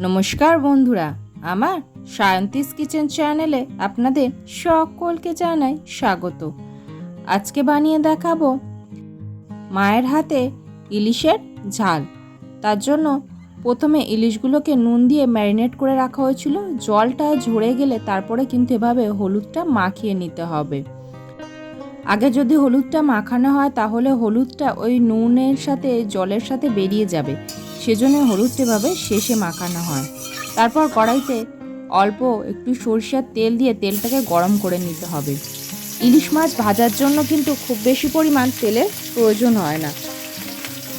নমস্কার বন্ধুরা, আমার সায়ন্তিস কিচেন চ্যানেলে আপনাদের সকলকে জানাই স্বাগত। আজকে বানিয়ে দেখাবো মায়ের হাতে ইলিশের ঝাল। তার জন্য প্রথমে ইলিশগুলোকে নুন দিয়ে ম্যারিনেট করে রাখা হয়েছিল। জলটা ঝরে গেলে তারপরে কিন্তু এভাবে হলুদটা মাখিয়ে নিতে হবে। আগে যদি হলুদটা মাখানো হয়, তাহলে হলুদটা ওই নুনের সাথে, জলের সাথে বেরিয়ে যাবে। সেজন্য হলুদটা এভাবে শেষে মাখানো হয়। তারপর কড়াইতে অল্প একটু সরষের তেল দিয়ে তেলটাকে গরম করে নিতে হবে। ইলিশ মাছ ভাজার জন্য কিন্তু খুব বেশি পরিমাণ তেলের প্রয়োজন হয় না।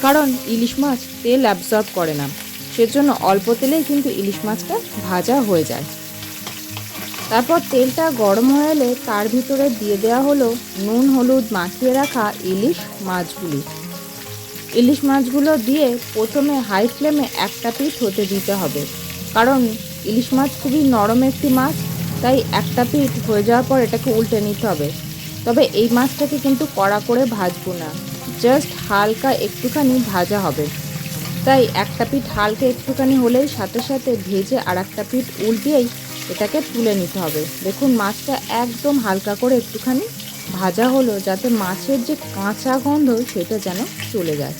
কারণ ইলিশ মাছ তেল অ্যাবজর্ব করে না। সেজন্য অল্প তেলেই কিন্তু ইলিশ মাছটা ভাজা হয়ে যায়। তারপর তেলটা গরম হয়ে এলে তার ভিতরে দিয়ে দেওয়া হলো নুন, হলুদ মাখিয়ে রাখা ইলিশ মাছগুলি। ইলিশ মাছগুলো দিয়ে প্রথমে হাই ফ্লেমে একটা পিঠ হতে দিতে হবে। কারণ ইলিশ মাছ খুবই নরম একটি মাছ, তাই একটা পিঠ হয়ে যাওয়ার পর এটাকে উল্টে নিতে হবে। তবে এই মাছটাকে কিন্তু কড়া করে ভাজবো না। জাস্ট হালকা একটুখানি ভাজা হবে। তাই একটা পিঠ হালকা একটুখানি হলেই সাথে সাথে ভেজে আর একটা পিঠ উল্টিয়েই এটাকে তুলে নিতে হবে। দেখুন, মাছটা একদম হালকা করে একটুখানি ভাজা হলো, যাতে মাছের যে কাঁচা গন্ধ সেটা যেন চলে যায়।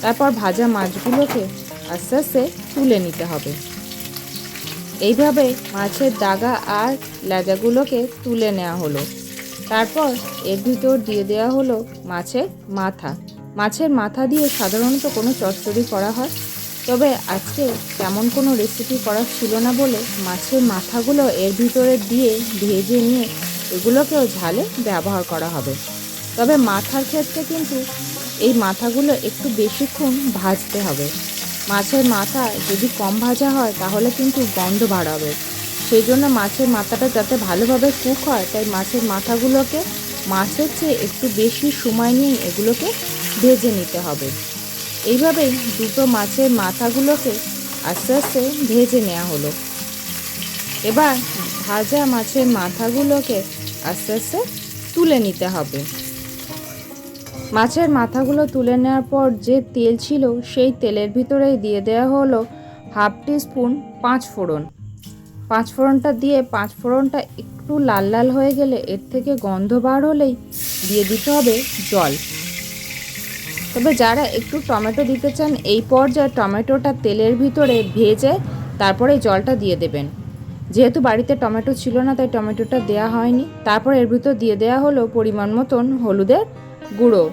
তারপর ভাজা মাছগুলোকে আস্তে আস্তে তুলে নিতে হবে। এইভাবে মাছের দাগা আর লেজাগুলোকে তুলে নেওয়া হলো। তারপর এর ভিতর দিয়ে দেওয়া হলো মাছের মাথা। মাছের মাথা দিয়ে সাধারণত কোনো চচ্চড়ি করা হয় তবে আজকে তেমন কোনো রেসিপি করা ছিল না বলে মাছের মাথাগুলো এর ভিতরে দিয়ে ভেজে নিয়ে এগুলোকেও ঝালে ব্যবহার করা হবে। তবে মাথার ক্ষেত্রে কিন্তু এই মাথাগুলো একটু বেশিক্ষণ ভাজতে হবে। মাছের মাথা যদি কম ভাজা হয় তাহলে কিন্তু গন্ধ বাড়াবে। সেই জন্য মাছের মাথাটা যাতে ভালোভাবে কুক হয়, তাই মাছের মাথাগুলোকে মাছের চেয়ে একটু বেশি সময় নিয়ে এগুলোকে ভেজে নিতে হবে। এইভাবেই দুটো মাছের মাথাগুলোকে আস্তে আস্তে ভেজে নেওয়া হলো। এবার ভাজা মাছের মাথাগুলোকে আস্তে আস্তে তুলে নিতে হবে। মাছের মাথাগুলো তুলে নেওয়ার পর যে তেল ছিল সেই তেলের ভিতরেই দিয়ে দেওয়া হলো হাফ টি স্পুন পাঁচ ফোড়ন। পাঁচ ফোড়নটা দিয়ে পাঁচ ফোড়নটা একটু লাল লাল হয়ে গেলে এর থেকে গন্ধ বার হলেই দিয়ে দিতে হবে জল। তবে যারা একটু টমেটো দিতে চান, এই পর্যায়ে টমেটোটা তেলের ভিতরে ভেজে তারপরে জলটা দিয়ে দেবেন। যেহেতু বাড়িতে টমেটো ছিল না, তাই টমেটোটা দেওয়া হয়নি। তারপর এর ভিতর দিয়ে দেওয়া হলো পরিমাণ মতন হলুদের গুঁড়ো।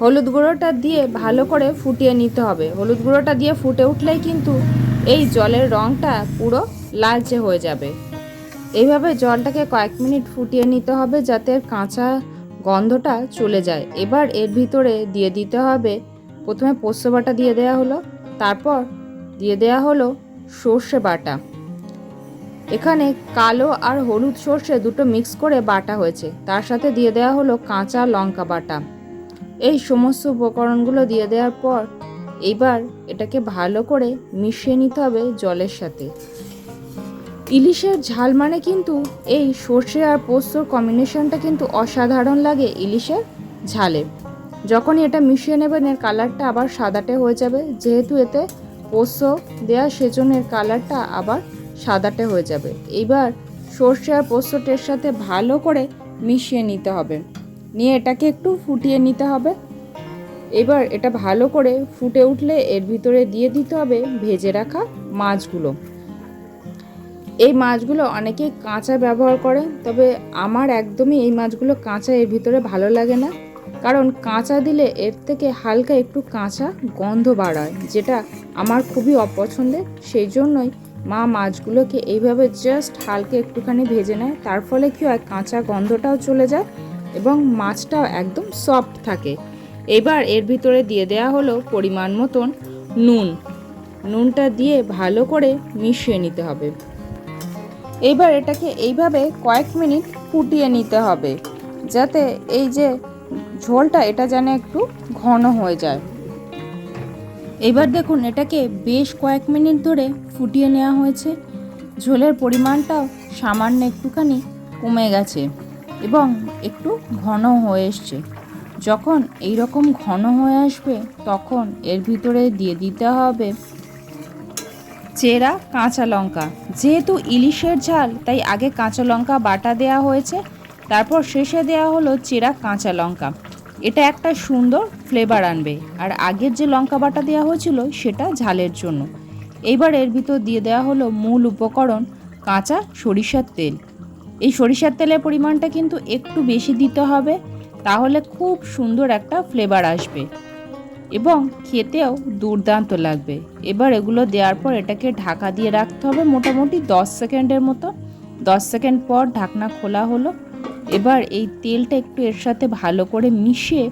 হলুদ গুঁড়োটা দিয়ে ভালো করে ফুটিয়ে নিতে হবে। হলুদ গুঁড়োটা দিয়ে ফুটে উঠলেই কিন্তু এই জলের রঙটা পুরো লালচে হয়ে যাবে। এইভাবে জলটাকে কয়েক মিনিট ফুটিয়ে নিতে হবে যাতে কাঁচা গন্ধটা চলে যায়। এবার এর ভিতরে দিয়ে দিতে হবে, প্রথমে পোস্ত বাটা দিয়ে দেওয়া হলো, তারপর দিয়ে দেওয়া হলো সর্ষে বাটা। এখানে কালো আর হলুদ সর্ষে দুটো মিক্স করে বাটা হয়েছে। তার সাথে দিয়ে দেওয়া হলো কাঁচা লঙ্কা বাটা। এই সমস্ত উপকরণগুলো দিয়ে দেওয়ার পর এবার এটাকে ভালো করে মিশিয়ে নিতে হবে জলের সাথে। ইলিশের ঝাল মানে কিন্তু এই সর্ষে আর পোস্তর কম্বিনেশনটা কিন্তু অসাধারণ লাগে ইলিশের ঝালে। যখনই এটা মিশিয়ে নেবেন, এর কালারটা আবার সাদাটে হয়ে যাবে। যেহেতু এতে পোস্ত দেওয়া সেজন্য এর কালারটা আবার সাদাটে হয়ে যাবে। এবার সর্ষে আর পোস্তটের সাথে ভালো করে মিশিয়ে নিতে হবে। নিয়ে এটাকে একটু ফুটিয়ে নিতে হবে। এবার এটা ভালো করে ফুটে উঠলে এর ভিতরে দিয়ে দিতে হবে ভেজে রাখা মাছগুলো। এই মাছগুলো অনেকেই কাঁচা ব্যবহার করে, তবে আমার একদমই এই মাছগুলো কাঁচা, এর ভিতরে ভালো লাগে না। কারণ কাঁচা দিলে এর থেকে হালকা একটু কাঁচা গন্ধ বাড়ায় যেটা আমার খুবই অপছন্দের। সেই জন্যই মা মাছগুলোকে এইভাবে জাস্ট হালকা একটুখানি ভেজে নেয়। তার ফলে কী হয়, কাঁচা গন্ধটাও চলে যায় এবং মাছটাও একদম সফট থাকে। এবার এর ভিতরে দিয়ে দেওয়া হলো পরিমাণ মতন নুন। নুনটা দিয়ে ভালো করে মিশিয়ে নিতে হবে। এইবার এটাকে এইভাবে কয়েক মিনিট ফুটিয়ে নিতে হবে, যাতে এই যে ঝোলটা এটা যেন একটু ঘন হয়ে যায়। এবার দেখুন এটাকে বেশ কয়েক মিনিট ধরে ফুটিয়ে নেওয়া হয়েছে। ঝোলের পরিমাণটাও সামান্য একটুখানি কমে গেছে এবং একটু ঘন হয়ে এসছে। যখন এই রকম ঘন হয়ে আসবে, তখন এর ভিতরে দিয়ে দিতে হবে চেরা, কাঁচা লঙ্কা। যেহেতু ইলিশের ঝাল, তাই আগে কাঁচা লঙ্কা বাটা দেওয়া হয়েছে। তারপর শেষে দেওয়া হলো চেরা, কাঁচা লঙ্কা। এটা একটা সুন্দর ফ্লেভার আনবে। আর আগের যে লঙ্কা বাটা দেওয়া হয়েছিল, সেটা ঝালের জন্য। এইবার এর ভিতর দিয়ে দেওয়া হলো মূল উপকরণ, কাঁচা সরিষার তেল। এই সরিষার তেলের পরিমাণটা কিন্তু একটু বেশি দিতে হবে, তাহলে খুব সুন্দর একটা ফ্লেভার আসবে। এবং খেতেও দুর্দান্ত লাগবে। এবার এগুলো দেওয়ার পর এটাকে ঢাকা দিয়ে রাখতে হবে মোটামুটি দশ সেকেন্ডের মতো। দশ সেকেন্ড পর ঢাকনা খোলা হলো। এবার এই তেলটা একটু এর সাথে ভালো করে মিশিয়ে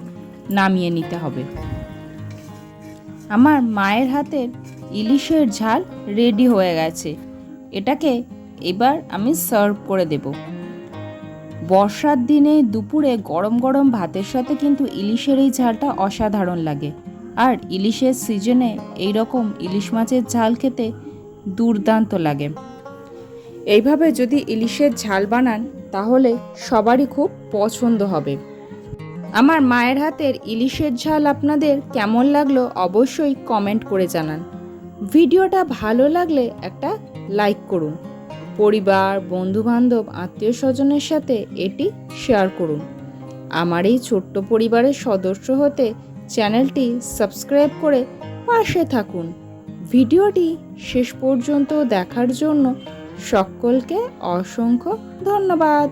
নামিয়ে নিতে হবে। আমার মায়ের হাতের ইলিশের ঝাল রেডি হয়ে গেছে। এটাকে এবার আমি সার্ভ করে দেব। বর্ষার দিনে দুপুরে গরম গরম ভাতের সাথে কিন্তু ইলিশের এই ঝালটা অসাধারণ লাগে। আর ইলিশের সিজনে এই রকম ইলিশ মাছের ঝাল খেতে দুর্দান্ত লাগে। এইভাবে যদি ইলিশের ঝাল বানান, তাহলে সবারই খুব পছন্দ হবে। আমার মায়ের হাতের ইলিশের ঝাল আপনাদের কেমন লাগল অবশ্যই কমেন্ট করে জানান। ভিডিওটা ভালো লাগলে একটা লাইক করুন। পরিবার, বন্ধুবান্ধব আত্মীয় স্বজনের সাথে এটি শেয়ার করুন। আমার এই ছোট্ট পরিবারের সদস্য হতে চ্যানেলটি সাবস্ক্রাইব করে পাশে থাকুন। ভিডিওটি শেষ পর্যন্ত দেখার জন্য সকলকে অসংখ্য ধন্যবাদ।